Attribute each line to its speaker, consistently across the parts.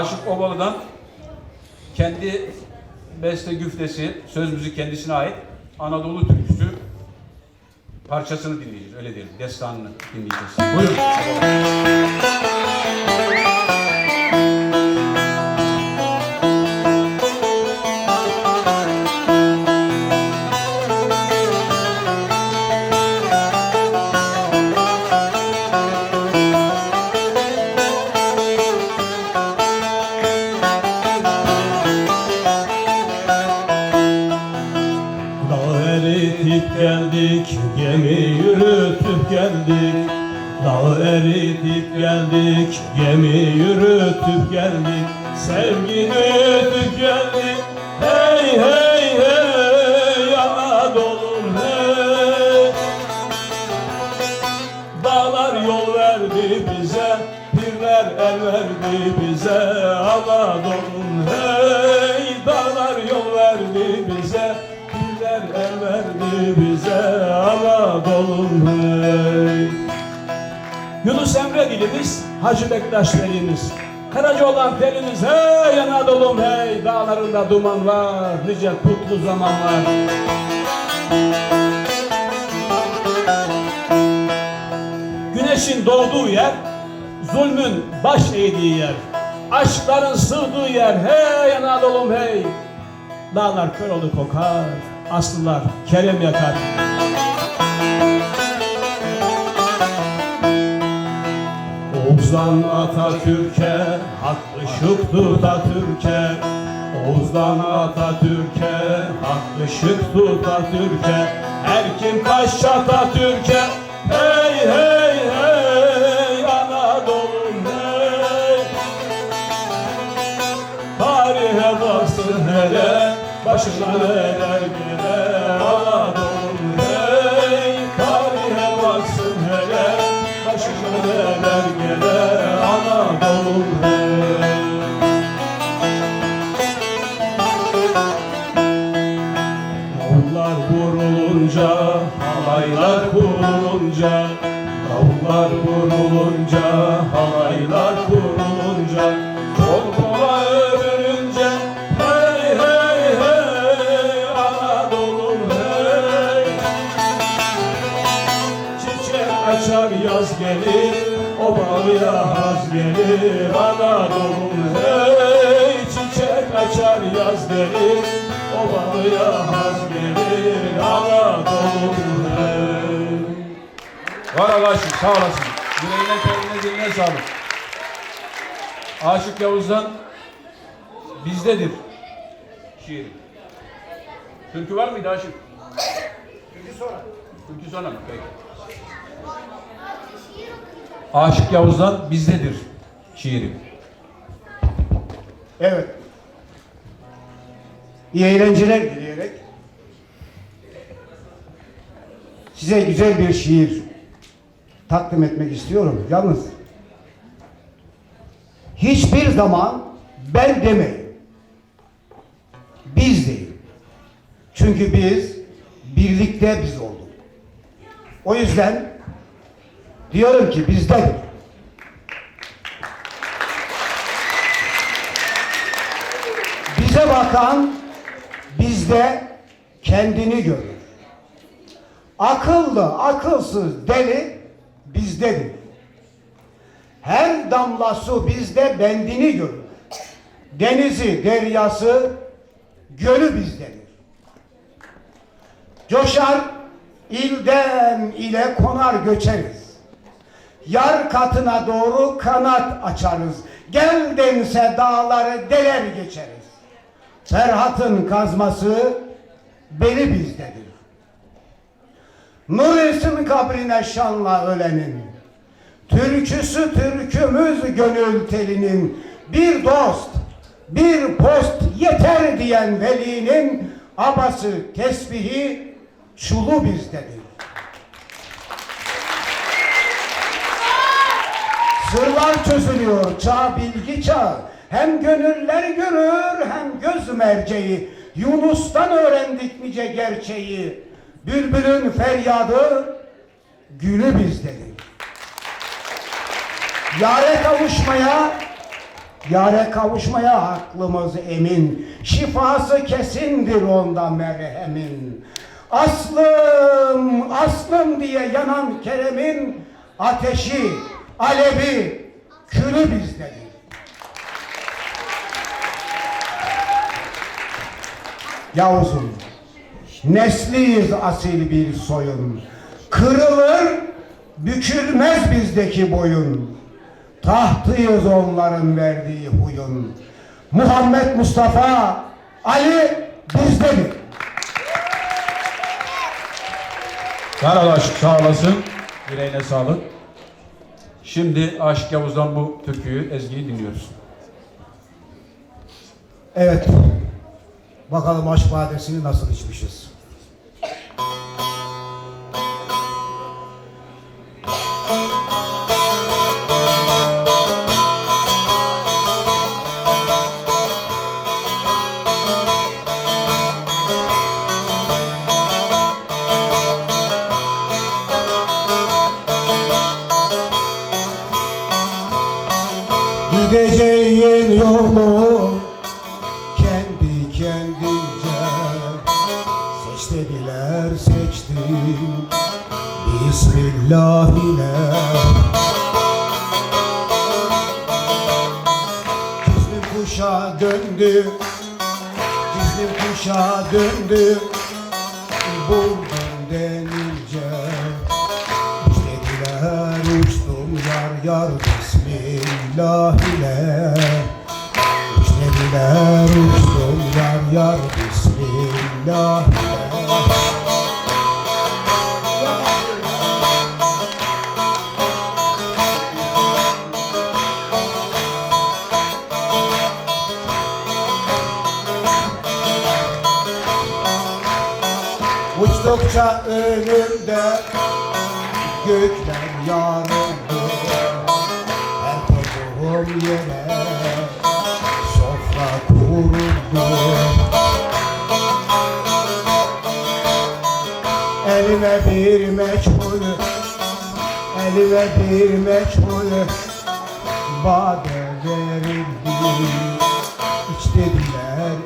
Speaker 1: Aşık Ovalı'dan kendi beste güftesi, söz müzik kendisine ait Anadolu türküsü parçasını dinleyeceğiz. Öyle diyelim. Destanını dinleyeceğiz. Buyurun.
Speaker 2: Yürütüp geldik. Dağ eritip geldik, gemi yürütüp geldik. Sevgi yürütüp geldik, hey hey hey Anadolu'm hey. Dağlar yol verdi bize, pirler el verdi bize Anadolu'm hey Dağlar yol verdi bize, bize Anadolu'm hey Yunus Emre dilimiz, Hacı Bektaş velimiz. Karaca olan telimiz, hey Anadolu'm hey Dağlarında duman var, nice kutlu zamanlar. Güneşin doğduğu yer, zulmün baş eğdiği yer. Aşkların sığdığı yer, hey Anadolu'm hey. Dağlar kör olu kokar, aslılar kerem yakar. Oğuz'dan Atatürk'e, haklı şık tut Atatürk'e. Oğuz'dan Atatürk'e, haklı şık tut Atatürk'e. Her kim kaç Atatürk'e, hey hey hey Anadolu'm hey. Tarihe baksın hele, neler gelir Anadolu'm hey. Tarihe baksın hele, neler gelir Anadolu'm hey. Davullar vurulunca, halaylar kurulunca Davullar vurulunca, halaylar açar yaz gelir O bağıya haz gelir Anadolu'm hey Çiçek açar yaz gelir O bağıya haz gelir Anadolu'm hey
Speaker 1: Var Alaşım sağ olasın. Yüreğine kendine diline sağlık. Aşık Yavuz'dan bizdedir şiiri. Türkü var mıydı Aşık? Türkü sonra. Türkü sonra mı? Peki. Aşık Yavuz'dan bizdedir şiiri.
Speaker 3: Evet. İyi eğlenceler dileyerek size güzel bir şiir takdim etmek istiyorum. Yalnız hiçbir zaman ben demeyin. Biz değil. Çünkü biz birlikte biz olduk. O yüzden diyorum ki bizdedir. Bize bakan bizde kendini görür. Akıllı, akılsız deli bizdedir. Her damla su bizde bendini görür. Denizi, deryası, gölü bizdedir. Coşar, ilden ile konar göçeriz. Yar katına doğru kanat açarız. Gel dense dağları deler geçeriz. Ferhat'ın kazması beni bizdedir. Nur etsin kabrine şanla ölenin. Türküsü türkümüz gönül telinin. Bir dost, bir post yeter diyen velinin abası tesbihi çulu bizdedir. Sırlar çözülüyor çağ bilgi çağı. Hem gönüller görür hem göz merceği. Yunus'tan öğrendik nice gerçeği. Bülbülün feryadı gülü bizdedir. Yare kavuşmaya Yare kavuşmaya aklımız emin. Şifası kesindir onda merhemin. Aslım, aslım diye yanan Kerem'in ateşi, alevi, külü bizdedir. Yavuz'um, nesliyiz asil bir soyun. Kırılır, bükülmez bizdeki boyun. Tahtıyız onların verdiği huyun. Muhammed Mustafa, Ali bizdedir.
Speaker 1: Karalaş sağ olasın. Yüreğine sağlık. Şimdi Aşık Yavuz'dan bu türküyü, ezgiyi dinliyoruz.
Speaker 3: Evet, bakalım aşk badesini nasıl içmişiz. Gideceğin yolu kendi kendince. Seç dediler seçtim. Bismillah ile Cizlim kuşa döndü. Cizlim kuşa döndü. Buldum denince. Dediler uçtum yar yar. Bismillah ile yar Bismillah. Uçtukça önümde gökler yarıldı Her koduğum yere sofra kuruldu Elime bir meçhul Elime bir meçhul Bade verildi İç dediler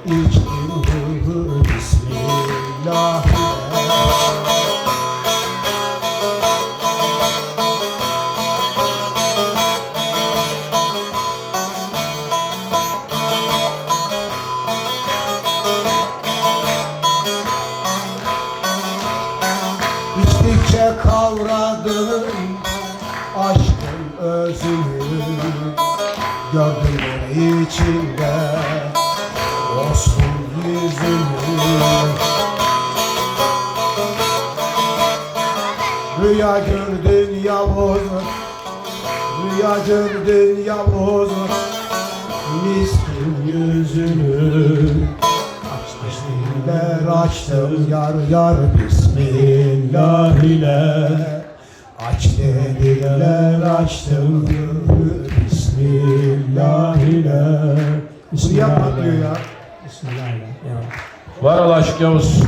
Speaker 3: özünü Gördüm beni içinde olsun yüzünü Rüya gördün Yavuz Rüya gördün Yavuz Miskin yüzünü? Açtım açtım yar yar. Bismillah ile Aç dediler açtım Bismillah ile yapma diyor ya
Speaker 2: Bismillahirrahmanirrahim.
Speaker 1: Var ol Aşık Yavuz.